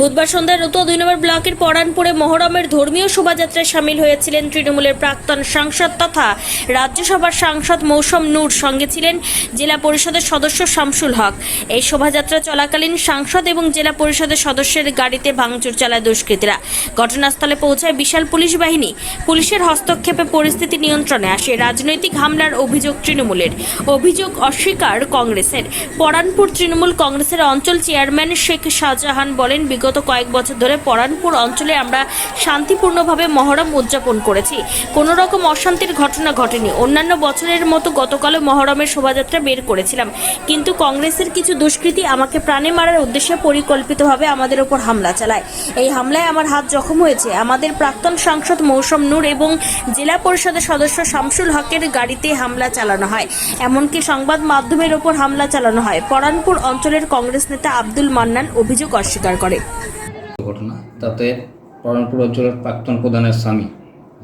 বুধবার সন্ধ্যায় রতুয়া দুই নম্বর ব্লকের পরানপুরে মহরমের ধর্মীয় শোভাযাত্রায় সামিল হয়েছিলেন তৃণমূলের প্রাক্তন সাংসদ তথা রাজ্যসভার সাংসদ মৌসম নূর, সঙ্গে ছিলেন জেলা পরিষদের সদস্য শামসুল হক। এই শোভাযাত্রা চলাকালীন সাংসদ এবং জেলা পরিষদের সদস্যের গাড়িতে ভাঙচুর চালায় দুষ্কৃতীরা। ঘটনাস্থলে পৌঁছায় বিশাল পুলিশ বাহিনী। পুলিশের হস্তক্ষেপে পরিস্থিতি নিয়ন্ত্রণে আসে রাজনৈতিক হামলার অভিযোগ তৃণমূলের। অভিযোগ অস্বীকার কংগ্রেসের। পরানপুর তৃণমূল কংগ্রেসের অঞ্চল চেয়ারম্যান শেখ শাহজাহান বলেন, বিগত কয়েক বছর ধরে পরানপুর অঞ্চলে আমরা শান্তিপূর্ণভাবে মহরম উদযাপন করেছি। কোনো রকম অশান্তির ঘটনা ঘটেনি। অন্যান্য বছরের মতো গতকালও মহরমের শোভাযাত্রা বের করেছিলাম। কিন্তু কংগ্রেসের কিছু দুষ্কৃতী আমাকে প্রাণে মারার উদ্দেশ্যে পরিকল্পিতভাবে আমাদের ওপর হামলা চালায়। এই হামলায় আমার হাত জখম হয়েছে। আমাদের প্রাক্তন সাংসদ মৌসম নূর এবং জেলা পরিষদের সদস্য শামসুল হকের গাড়িতে হামলা চালানো হয়। এমনকি সংবাদ মাধ্যমের ওপর হামলা চালানো হয়। পরানপুর অঞ্চলের কংগ্রেস নেতা আব্দুল মান্নান অভিযোগ অস্বীকার করে। ঘটনা। তাতে পরানপুর অঞ্চলের প্রাক্তন প্রধানের স্বামী,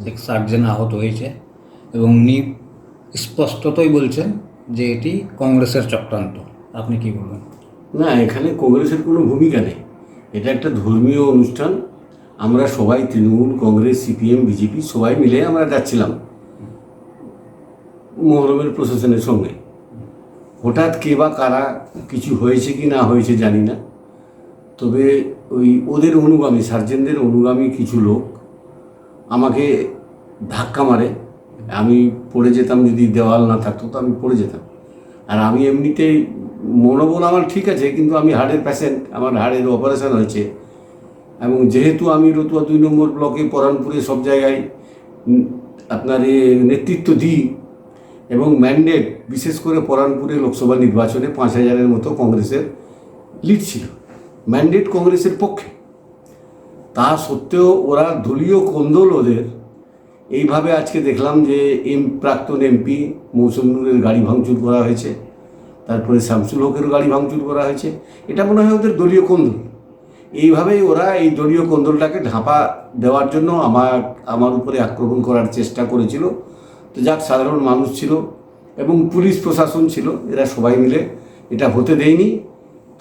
এক সার্জেন আহত হয়েছে এবং উনি স্পষ্টতই বলছেন যে এটি কংগ্রেসের চক্রান্ত। আপনি কি বলবেন? না, এখানে কংগ্রেসের কোনো ভূমিকা নেই। এটা একটা ধর্মীয় অনুষ্ঠান। আমরা সবাই তৃণমূল, কংগ্রেস, সিপিএম, বিজেপি সবাই মিলে আমরা যাচ্ছিলাম মহরমের প্রশাসনের সঙ্গে। হঠাৎ কে বা কারা কিছু হয়েছে কি না হয়েছে জানি না। তবে ওই ওদের অনুগামী, সার্জেনদের অনুগামী কিছু লোক আমাকে ধাক্কা মারে। আমি পড়ে যেতাম, যদি দেওয়াল না থাকতো তো আমি পড়ে যেতাম। আর আমি এমনিতেই মনোবল আমার ঠিক আছে, কিন্তু আমি হাড়ের প্যাশেন্ট আমার হাড়ের অপারেশন হয়েছে। এবং যেহেতু আমি রতুয়া দুই নম্বর ব্লকে পরানপুরে সব জায়গায় আপনার নেতৃত্ব দিই এবং ম্যান্ডেট বিশেষ করে পরানপুরে লোকসভা নির্বাচনে পাঁচ হাজারের মতো কংগ্রেসের লিড ছিল। ম্যান্ডেট কংগ্রেসের পক্ষে। তা সত্ত্বেও ওরা দলীয় কোন্দল ওদের এইভাবে আজকে দেখলাম যে এম, প্রাক্তন এমপি মৌসুম নূরের গাড়ি ভাঙচুর করা হয়েছে, তারপরে শামসুল হকেরও গাড়ি ভাঙচুর করা হয়েছে। এটা মনে হয় ওদের দলীয় কোন্দল। এইভাবেই ওরা এই দলীয় কোন্দলটাকে ঢাপা দেওয়ার জন্য আমার আমার উপরে আক্রমণ করার চেষ্টা করেছিল। তো যাক, সাধারণ মানুষ ছিল এবং পুলিশ প্রশাসন ছিল, এরা সবাই মিলে এটা হতে দেয়নি।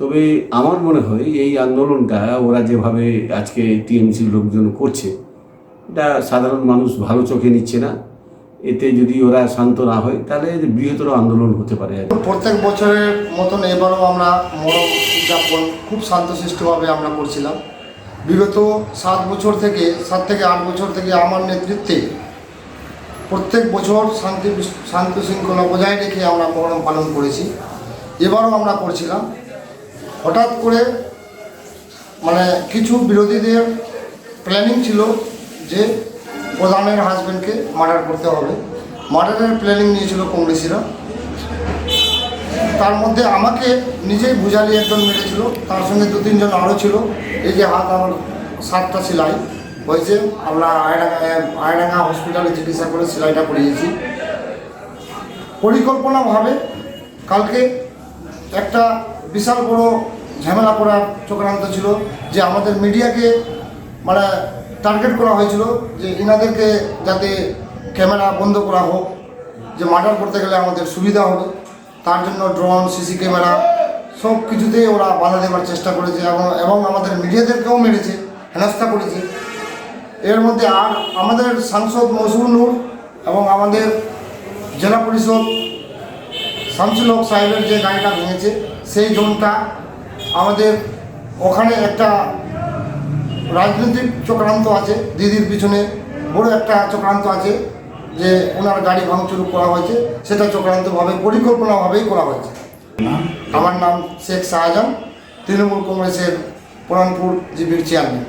তবে আমার মনে হয় এই আন্দোলনটা ওরা যেভাবে আজকে টিএমসির লোকজন করছে, এটা সাধারণ মানুষ ভালো চোখে নিচ্ছে না। এতে যদি ওরা শান্ত না হয়, তাহলে বৃহত্তর আন্দোলন হতে পারে। প্রত্যেক বছরের মতন এবারও আমরা মরম উদযাপন খুব শান্তশিষ্টভাবে আমরা করছিলাম। বিগত সাত বছর থেকে, সাত থেকে আট বছর থেকে আমার নেতৃত্বে প্রত্যেক বছর শান্তি শান্ত শৃঙ্খলা বজায় রেখে আমরা মহরম পালন করেছি। এবারও আমরা করছিলাম। হঠাৎ করে মানে কিছু বিরোধীদের প্ল্যানিং ছিল যে প্রধানের হাজব্যান্ডকে মার্ডার করতে হবে। মার্ডারের প্ল্যানিং নিয়েছিল কংগ্রেসিরা। তার মধ্যে আমাকে নিজেই বুঝালি একজন মেরেছিল। তার সঙ্গে দু, তিনজন আরও ছিল। এই যে হাত আমার সাতটা সেলাই হয়েছে। আমরা আয়ডাঙ্গা আয়ডাঙ্গা হসপিটালে চিকিৎসা করে সেলাইটা করিয়েছি। পরিকল্পনাভাবে কালকে একটা বিশাল বড় ঝামেলা করার চক্রান্ত ছিল যে আমাদের মিডিয়াকে মানে টার্গেট করা হয়েছিল যে ইনাদেরকে যাতে ক্যামেরা বন্ধ করা হোক, যে মার্ডার করতে গেলে আমাদের সুবিধা হবে। তার জন্য ড্রোন সিসি ক্যামেরা সব কিছুতেই ওরা বাধা দেওয়ার চেষ্টা করেছে এবং এবং আমাদের মিডিয়াদেরকেও মেরেছে, হেনস্থা করেছে। এর মধ্যে আর আমাদের সাংসদ মসুর নূর এবং আমাদের জেলা পরিষদ শামসুল সাহেবের যে গাড়িটা ভেঙেছে, সেই জোনটা আমাদের ওখানে একটা রাজনৈতিক চক্রান্ত আছে দিদির পিছনে বড় একটা চক্রান্ত আছে যে ওনার গাড়ি ভাঙচুর করা হয়েছে সেটা চক্রান্তভাবে পরিকল্পনাভাবেই করা হয়েছে। আমার নাম শেখ শাহজাহান তৃণমূল কংগ্রেসের পুরানপুর জিবির চেয়ারম্যান